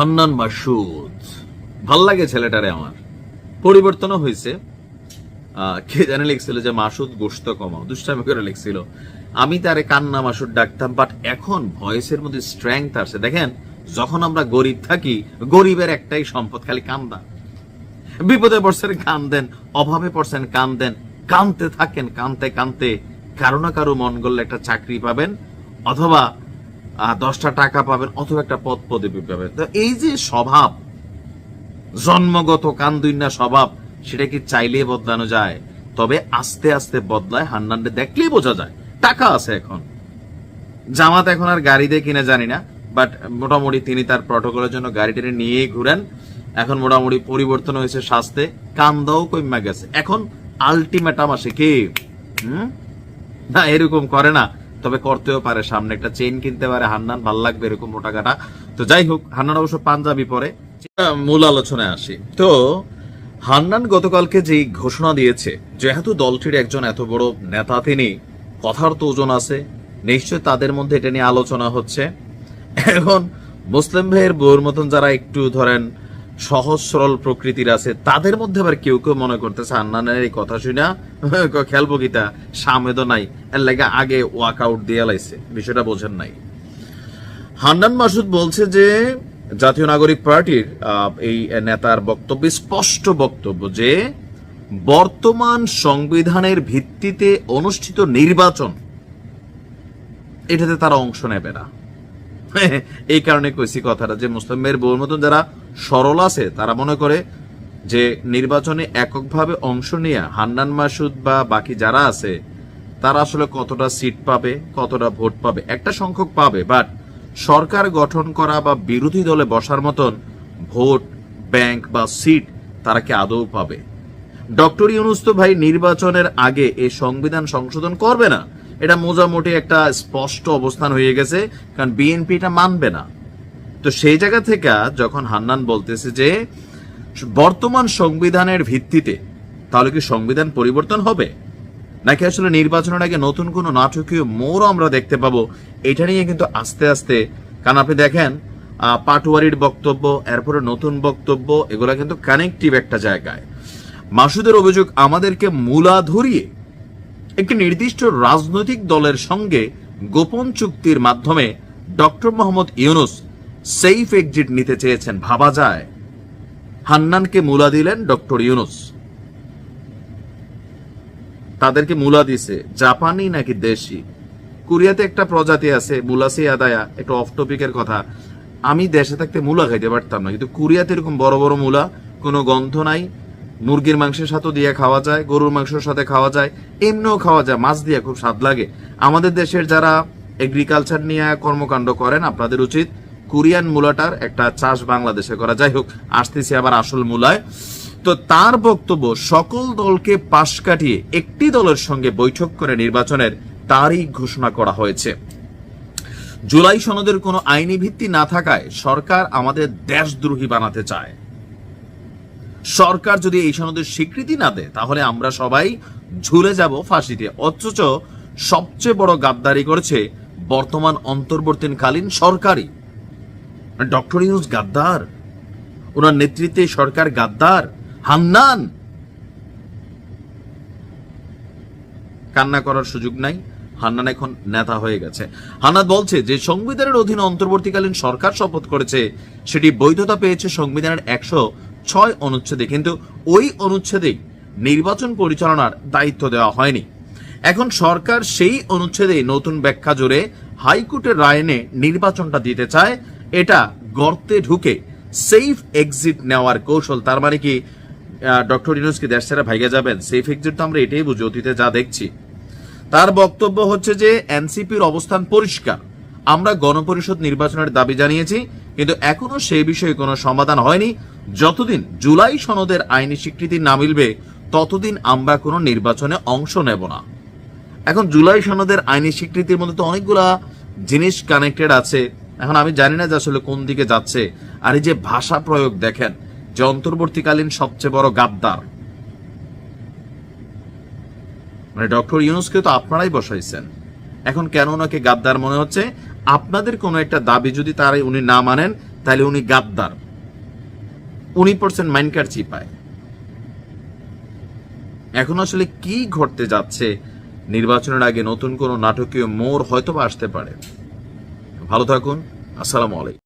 হান্নান মাসুদ। ভালো লাগে ছেলেটারে আমার। পরিবর্তনও হয়েছে কে জানে লিখছিল যে মাসুদ গোস্ত কমাও। দুষ্টামি করে লিখছিল। আমি তারে কান্না মাসুদ ডাকতাম বাট এখন ভয়েসের মধ্যে স্ট্রেংথ আসছে দেখেন, যখন আমরা গরিব থাকি, গরিবের একটাই সম্পদ, খালি কান্দা। বিপদে পড়ছেন কান দেন অভাবে পড়ছেন কান দেন কানতে থাকেন, কানতে কানতে। কারও না কারও মন গড়লে একটা চাকরি পাবেন, অথবা দশটা টাকা পাবেন অথবা একটা পদ পদবি পাবেন। তো এই যে স্বভাব, জন্মগত কান্দুইনা স্বভাব, সেটা কি চাইলে বদলানো যায়? তবে আস্তে আস্তে বদলায় হান্নানরে দেখলেই বোঝা যায়। টাকা আছে এখন। জামাত এখন আর গাড়ি দিয়ে কিনে জানি না বাট মোটামুটি তিনি তার প্রটোকলের জন্য গাড়ি টেনে নিয়েই ঘুরেন। এখন মোটামুটি পরিবর্তন হয়েছে স্বাস্থ্যে কান্দাও কমা গেছে। এখন আলটিমেটাম আসে কি? না, এরকম করে না। তবে করতেও পারে। সামনে একটা চেইন কিনতে পারে হান্নান, ভালো লাগবে এরকম মোটা কাটা। তো যাই হোক, হান্নান অবশ্য পাঞ্জাবি পরে। মূল আলোচনায় আসি। তো হান্নান গতকালকে যে ঘোষণা দিয়েছে, যেহেতু দলটির একজন এত বড় নেতা তিনি, কথার তো ওজন আছে। নিশ্চয় তাদের মধ্যে এটা নিয়ে আলোচনা হচ্ছে। এখন মুসলিম ভাইয়ের বউর মতন যারা একটু ধরেন সহজ, সরল প্রকৃতির আছে। তাদের মধ্যে আবার কেউ কেউ মনে করতেছে হান্নানের এই কথা শুনা খেলব গীতা সামেদও নাই। এর লাগে আগে ওয়াক আউট দিয়ে লাইছে। বিষয়টা বোঝেন নাই। হান্নান মাসুদ বলছে যে, জাতীয় নাগরিক পার্টির এই নেতার বক্তব্য স্পষ্ট বক্তব্য যে, বর্তমান সংবিধানের ভিত্তিতে অনুষ্ঠিত নির্বাচন, এটাতে তারা অংশ নেবে না। এই কারণে কইছি কথাটা যে মুসলিমের বউর মতন যারা সরল আছে, তারা মনে করে যে নির্বাচনে এককভাবে অংশ নিয়ে হান্নান মাসুদ বা বাকি যারা আছে, তারা আসলে কতটা সিট পাবে, কতটা ভোট পাবে, একটা সংখ্যক পাবে বাট সরকার গঠন করা বা বিরোধী দলে বসার মতন ভোট ব্যাংক বা সিট তারা কি আদৌ পাবে? ডক্টর ইউনুস তো ভাই নির্বাচনের আগে এই সংবিধান সংশোধন করবে না। এটা মোটামুটি একটা স্পষ্ট অবস্থান হয়ে গেছে, কারণ বিএনপি এটা মানবে না। তো সেই জায়গা থেকে যখন হান্নান বলতেছে যে, বর্তমান সংবিধানের ভিত্তিতে তাহলে কি সংবিধান পরিবর্তন হবে? নাকি আসলে নির্বাচনের আগে নতুন কোন নাটকীয় মোড় আমরা দেখতে পাবো? এটা নিয়ে কিন্তু আস্তে আস্তে, কারণ আপনি দেখেন পাটোয়ারির বক্তব্য, এরপরে নতুন বক্তব্য, এগুলা কিন্তু কানেকটিভ একটা জায়গায়। মাসুদের অভিযোগ আমাদেরকে মূলা ধরিয়ে একটি নির্দিষ্ট রাজনৈতিক দলের সঙ্গে গোপন চুক্তির মাধ্যমে doctor Mohammad Yunus safe exit নিতে চেয়েছেন, ভাবা যায়। হান্নানকে মূলা দিলেন ডক্টর ইউনুস। তাদেরকে মূলা দিছে, জাপানি নাকি দেশি? কোরিয়াতে একটা প্রজাতি আছে মুলাসি আদায়া, একটু অফ টপিকের কথা। আমি দেশে থাকতে মূলা খাইতে পারতাম না, কিন্তু কোরিয়াতে এরকম বড় বড় মূলা, কোনো গন্ধ নাই। মুরগির মাংসের সাথে দিয়ে খাওয়া যায়, গরুর মাংসের সাথে খাওয়া যায়, এমনিও খাওয়া যায়, মাছ দিয়ে খুব স্বাদ লাগে। আমাদের দেশের যারা এগ্রিকালচার নিয়ে কর্মকাণ্ড করেন, আপনাদের উচিত কোরিয়ান মূলাটার একটা চাষ বাংলাদেশে করা। যাই হোক, আসতেছি আবার আসল মূলায়। তো তার বক্তব্য, সকল দলকে পাশ কাটিয়ে একটি দলের সঙ্গে বৈঠক করে নির্বাচনের তারিখ ঘোষণা করা হয়েছে। জুলাই সনদের কোনো আইনি ভিত্তি না থাকায় সরকার আমাদের দেশদ্রোহী বানাতে চায়। সরকার যদি এই সনদের স্বীকৃতি না দেয়, তাহলে আমরা সবাই ঝুলে যাব ফাঁসিতে। অথচ সবচেয়ে বড় গাদ্দারি করেছে বর্তমান অন্তর্বর্তীকালীন সরকারই। ডক্টর ইউনুস গাদ্দার, ওনার নেতৃত্বে সরকার গাদ্দার, হান্নান। কান্না করার সুযোগ নাই, হান্নান এখন নেতা হয়ে গেছে। হান্নান বলছে, যে সংবিধানের অধীনে অন্তর্বর্তীকালীন সরকার শপথ করেছে, সেটি বৈধতা পেয়েছে সংবিধানের একশো ছয় অনুচ্ছেদে, কিন্তু ওই অনুচ্ছেদে নির্বাচন পরিচালনার দায়িত্ব দেওয়া হয়নি। এখন সরকার সেই অনুচ্ছেদে নতুন ব্যাখ্যা জুড়ে হাইকোর্টের রায় এনে নির্বাচনটা দিতে চায়। এটা গর্তে ঢুকে সেফ এক্সিট নেওয়ার কৌশল। তার মানে কি ডক্টর ইউনুস কি দেশ ভাইগে যাবেন? সেফ এক্সিট তো আমরা এটাই বুঝি, অতীতে যা দেখছি। তার বক্তব্য হচ্ছে যে, এনসিপির অবস্থান পরিষ্কার। আমরা গণপরিষদ নির্বাচনের দাবি জানিয়েছি, কিন্তু এখনও সেই বিষয়ে কোনো সমাধান হয়নি। যতদিন জুলাই সনদের আইনি স্বীকৃতি না মিলবে, ততদিন আমরা কোনো নির্বাচনে অংশ নেব না। এখন জুলাই সনদের আইনি স্বীকৃতির মধ্যে তো অনেকগুলা জিনিস কানেক্টেড আছে। এখন আমি জানি না যে আসলে কোন দিকে যাচ্ছে। আর এই যে ভাষা প্রয়োগ দেখেন, যে অন্তর্বর্তীকালীন সবচেয়ে বড় গাদ্দার। মানে ডক্টর ইউনুসকে তো আপনারাই বসাইছেন। এখন কেন ওনাকে গাদ্দার মনে হচ্ছে? আপনাদের কোনো একটা দাবি যদি তারাই উনি না মানেন তাহলে উনি গাদ্দার। উনি পার্সেন্ট মাইনকার চিপায় এখন আসলে কি ঘটতে যাচ্ছে? নির্বাচনের আগে নতুন কোনো নাটকীয় মোড় হয়তো আসতে পারে। ভালো থাকুন, আসসালামু আলাইকুম।